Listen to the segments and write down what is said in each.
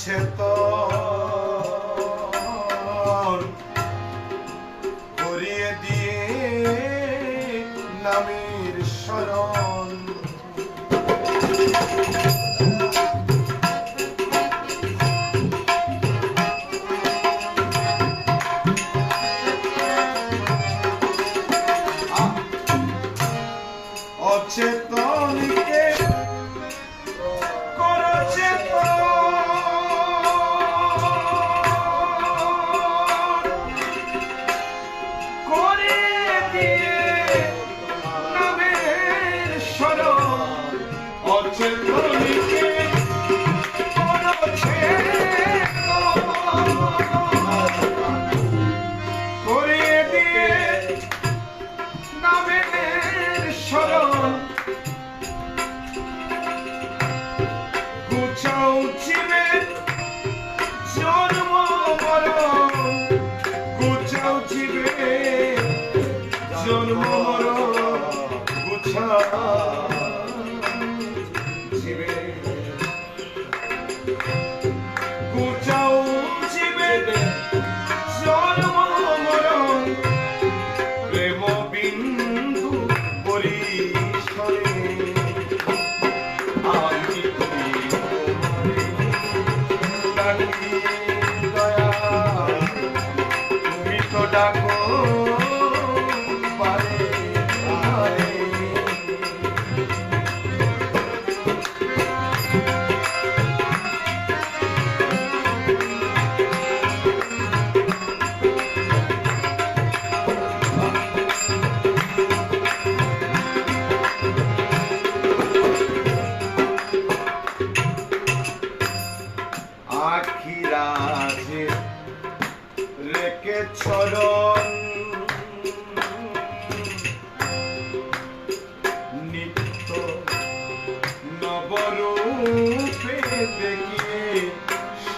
আছে তো করিয়ে দিয়ে নামের শরণ আশা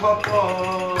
바빠.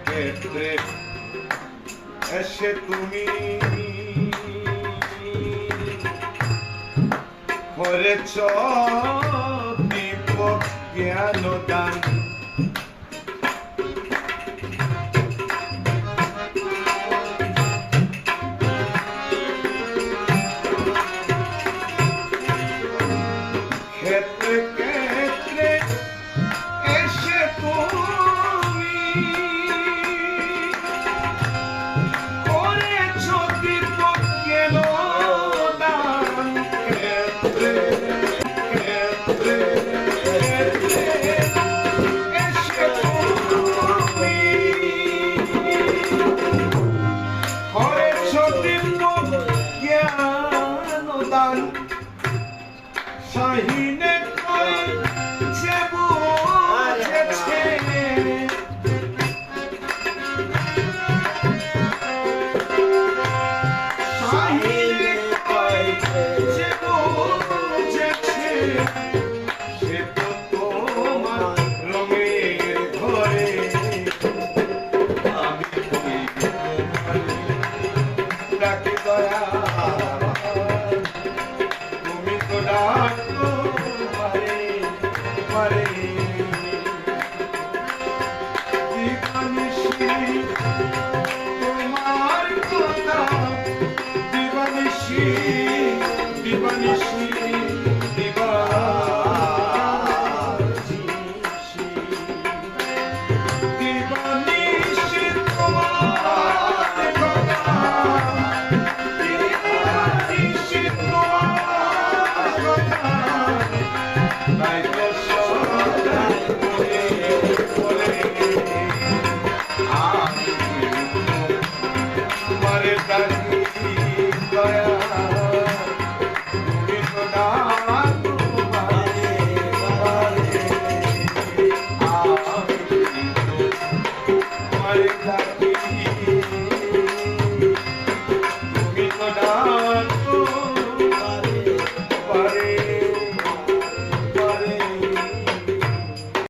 ক্ষেত্রে এসে তুমি করেছ দীপক জ্ঞান দান नहीं